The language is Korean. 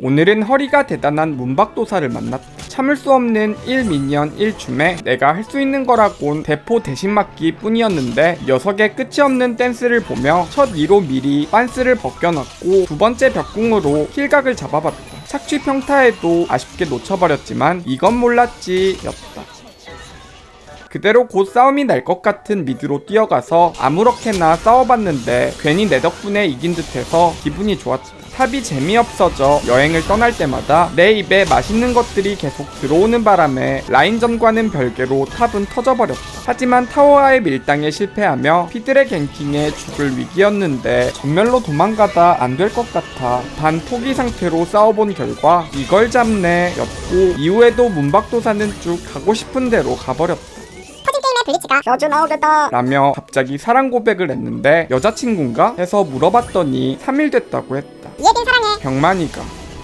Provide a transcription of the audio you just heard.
오늘은 허리가 대단한 문박도사를 만났다. 참을 수 없는 1미니언 1춤에 내가 할 수 있는 거라곤 대포 대신 맞기 뿐이었는데 녀석의 끝이 없는 댄스를 보며 첫 2로 미리 빤스를 벗겨놨고 두 번째 벽궁으로 킬각을 잡아봤다. 착취 평타에도 아쉽게 놓쳐버렸지만 이건 몰랐지 였다. 그대로 곧 싸움이 날 것 같은 미드로 뛰어가서 아무렇게나 싸워봤는데 괜히 내 덕분에 이긴 듯해서 기분이 좋았다. 탑이 재미없어져 여행을 떠날 때마다 내 입에 맛있는 것들이 계속 들어오는 바람에 라인전과는 별개로 탑은 터져버렸다. 하지만 타워와의 밀당에 실패하며 피들의 갱킹에 죽을 위기였는데 전멸로 도망가다 안 될 것 같아 반 포기 상태로 싸워본 결과 이걸 잡네 였고 이후에도 문박도사는 쭉 가고 싶은 대로 가버렸다. 블리츠가. 셔츠 나오겠다. 라며 갑자기 사랑 고백을 했는데 여자친구인가 해서 물어봤더니 3일 됐다고 했다. 이해된 사랑해. 병만이가